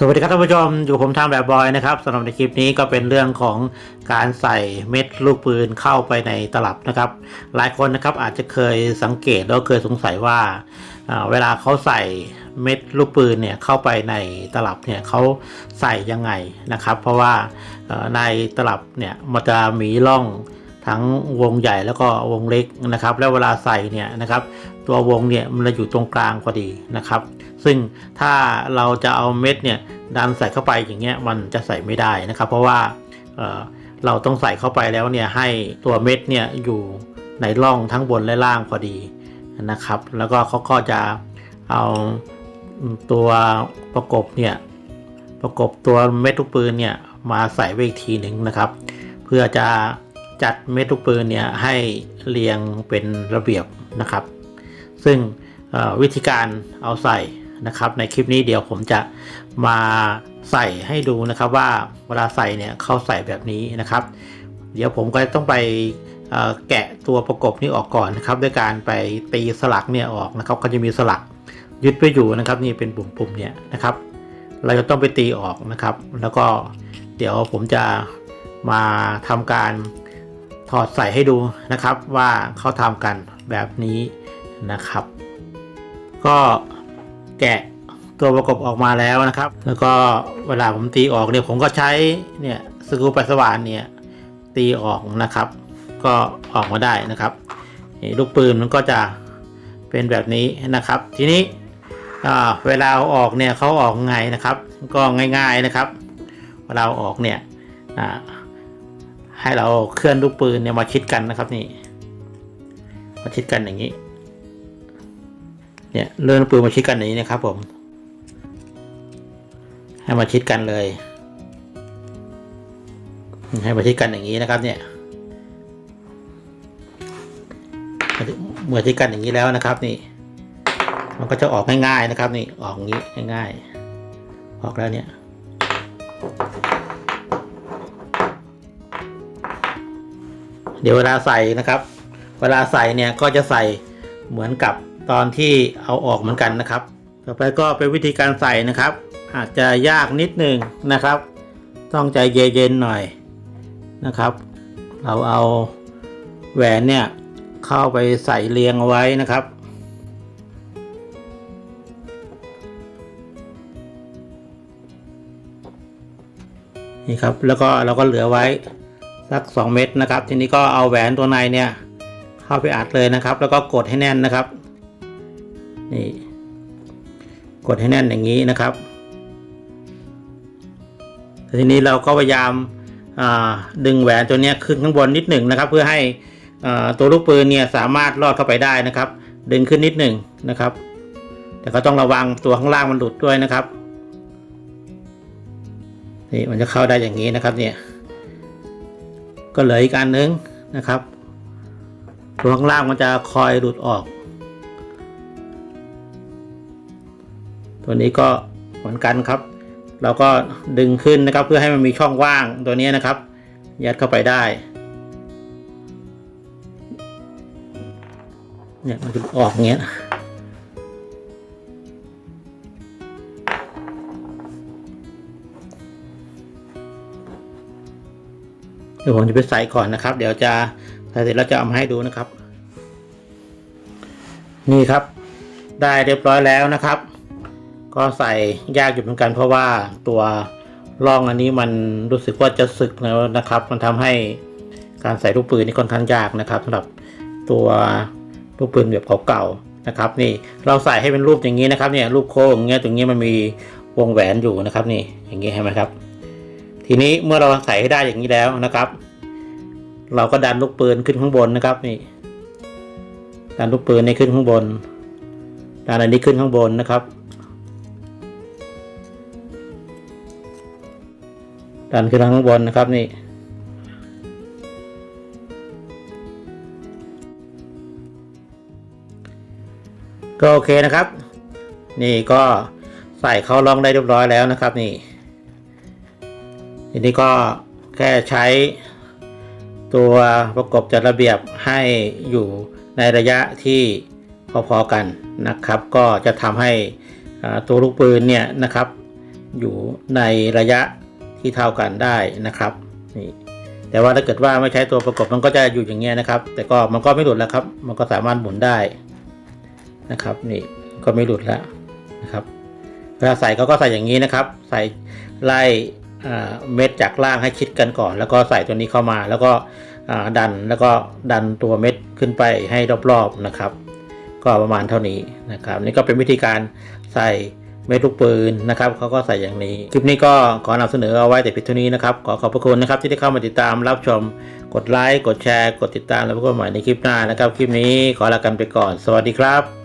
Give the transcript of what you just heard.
สวัสดีครับท่านผู้ชมอยู่ผมทางแบบบอยนะครับสำหรับในคลิปนี้ก็เป็นเรื่องของการใส่เม็ดลูกปืนเข้าไปในตลับนะครับ หลายคนนะครับอาจจะเคยสังเกตแล้วเคยสงสัยว่าเวลาเขาใส่เม็ดลูกปืนเนี่ยเข้าไปในตลับเนี่ยเขาใส่ยังไงนะครับ เพราะว่าในตลับเนี่ยมันจะมีร่องทั้งวงใหญ่แล้วก็วงเล็กนะครับ แล้วเวลาใส่เนี่ยนะครับ ตัววงเนี่ยมันจะอยู่ตรงกลางพอดีนะครับ ซึ่งถ้าเราจะเอาเม็ดเนี่ยดันใส่เข้าไปอย่างเงี้ยมันจะใส่ไม่ได้นะครับ เพราะว่าเเราต้องใส่เข้าไปแล้วเนี่ยให้ตัวเม็ดเนี่ยอยู่ในร่องทั้งบนและล่างพอดีนะครับ แล้วก็เขาก็จะเอาตัวประกบเนี่ยประกบตัวเม็ดลูกปืนเนี่ยมาใส่ไว้อีกทีหนึ่งนะครับ เพื่อจะจัดเม็ดลูกปืนเนี่ยให้เรียงเป็นระเบียบนะครับ ซึ่งวิธีการเอาใส่ นะครับ ในคลิปนี้เดี๋ยวผมจะมาใส่ให้ดูนะครับว่าเวลาใส่เนี่ยเขาใส่แบบนี้นะครับ เดี๋ยวผมก็ต้องไปแกะตัวประกบนี้ออกก่อนนะครับ ด้วยการไปตีสลักเนี่ยออกนะครับ ก็จะมีสลักยึดไปอยู่นะครับ นี่เป็นปุ่มๆเนี่ยนะครับ เราจะต้องไปตีออกนะครับ แล้วก็เดี๋ยวผมจะมาทำการถอดใส่ให้ดูนะครับว่าเขาทำกันแบบนี้นะครับ ก็ แกะตัวประกบออกมาแล้วนะครับ แล้วก็เวลาผมตีออกเนี่ยผมก็ใช้เนี่ยสกรูไปสว่านเนี่ยตีออกนะครับ ก็ออกมาได้นะครับนี่ลูกปืนมันก็จะเป็นแบบนี้นะครับ ทีนี้เวลาออกเนี่ยเขาออกไงนะครับ ก็ง่าย ๆนะครับ เวลาออกเนี่ยให้เราเคลื่อนลูกปืนเนี่ยมาชิดกันนะครับนี่มาชิดกันอย่างนี้ เนี่ยเลื่อนปืนมาชิดกันอย่างนี้นะครับผม ให้มาชิดกันเลย ให้มาชิดกันอย่างนี้นะครับ เนี่ยเมื่อชิดกันอย่างนี้แล้วนะครับ นี่ มันก็จะออกง่ายๆนะครับ นี่ออกอย่างนี้ง่ายๆออกแล้วเนี่ยเดี๋ยวเวลาใส่นะครับ เวลาใส่เนี่ยก็จะใส่เหมือนกับ ตอนที่เอาออกเหมือนกันนะครับ ต่อไปก็เป็นวิธีการใส่นะครับ อาจจะยากนิดหนึ่งนะครับ ต้องใจเย็นๆหน่อยนะครับ เราเอาแหวนเนี่ยเข้าไปใส่เรียงเอาไว้นะครับนี่ครับแล้วก็เราก็เหลือไว้สัก 2 เม็ดนะครับ ทีนี้ก็เอาแหวนตัวในเนี่ยเข้าไปอัดเลยนะครับ แล้วก็กดให้แน่นนะครับ นี่กดให้แน่นอย่างนี้นะครับทีนี้เราก็พยายามาดึงแหวนตัวนี้ขึ้นข้างบนนิดหนึ่งนะครับ เพื่อให้ตัวลูกปืนเนี่ยสามารถลอดเข้าไปได้นะครับ ดึงขึ้นนิดหนึ่งนะครับ แต่ก็ต้องระวังตัวข้างล่างมันหลุดด้วยนะครับนี่มันจะเข้าได้อย่างนี้นะครับเนี่ยก็เหลืออีกอันนึงนะครับตัวข้างล่างมันจะคอยหลุดออก ตัวนี้ก็เหมือนกันครับ เราก็ดึงขึ้นนะครับเพื่อให้มันมีช่องว่างตัวนี้นะครับ ยัดเข้าไปได้เนี่ยมันจะออกเงี้ยเดี๋ยวผมจะไปใส่ก่อนนะครับ เดี๋ยวจะใส่เสร็จแล้วจะเอามาให้ดูนะครับ นี่ครับ ได้เรียบร้อยแล้วนะครับ ก็ใส่ยากอยู่เหมือนกันเพราะว่าตัวร่องอันนี้มันรู้สึกว่าจะสึกแล้วนะครับ มันทำให้การใส่ลูกปืนนี่ค่อนข้างยากนะครับสำหรับตัวลูกปืนแบบเก่าๆนะครับ นี่เราใส่ให้เป็นรูปอย่างนี้นะครับเนี่ยรูปโค้งอย่างเงี้ยตรงนี้มันมีวงแหวนอยู่นะครับ นี่อย่างนี้เห็นไหมครับ ทีนี้เมื่อเราใส่ให้ได้อย่างนี้แล้วนะครับ เราก็ดันลูกปืนขึ้นข้างบนนะครับนี่ดันลูกปืนนี่ขึ้นข้างบนดันอันนี้ขึ้นข้างบนนะครับ ดันขึ้นข้างบนนะครับนี่ ก็โอเคนะครับ นี่ก็ใส่เข้าร่องได้เรียบร้อยแล้วนะครับนี่ทีนี้ก็แค่ใช้ตัวประกบจัดระเบียบให้อยู่ในระยะที่พอๆกันนะครับ ก็จะทำให้ตัวลูกปืนเนี่ยนะครับ อยู่ในระยะ ที่เท่ากันได้นะครับนี่แต่ว่าถ้าเกิดว่าไม่ใช้ตัวประกบมันก็จะอยู่อย่างเงี้ยนะครับ แต่ก็มันก็ไม่หลุดแล้วครับ มันก็สามารถหมุนได้นะครับ นี่ก็ไม่หลุดแล้วนะครับเวลาใส่เขาก็ใส่อย่างนี้นะครับ ใส่ไล่เม็ดจากล่างให้ชิดกันก่อน แล้วก็ใส่ตัวนี้เข้ามา แล้วก็ดันแล้วก็ดันตัวเม็ดขึ้นไปให้รอบๆนะครับ ก็ประมาณเท่านี้นะครับ นี่ก็เป็นวิธีการใส่ เม็ดลูกปืนนะครับเขาก็ใส่อย่างนี้ คลิปนี้ก็ขอนำเสนอเอาไว้แต่เพียงเท่านี้นะครับ ขอขอบพระคุณนะครับที่ได้เข้ามาติดตามรับชม กดไลค์ กดแชร์ กดติดตามแล้วพบกันใหม่ในคลิปหน้านะครับ คลิปนี้ขอลากันไปก่อน สวัสดีครับ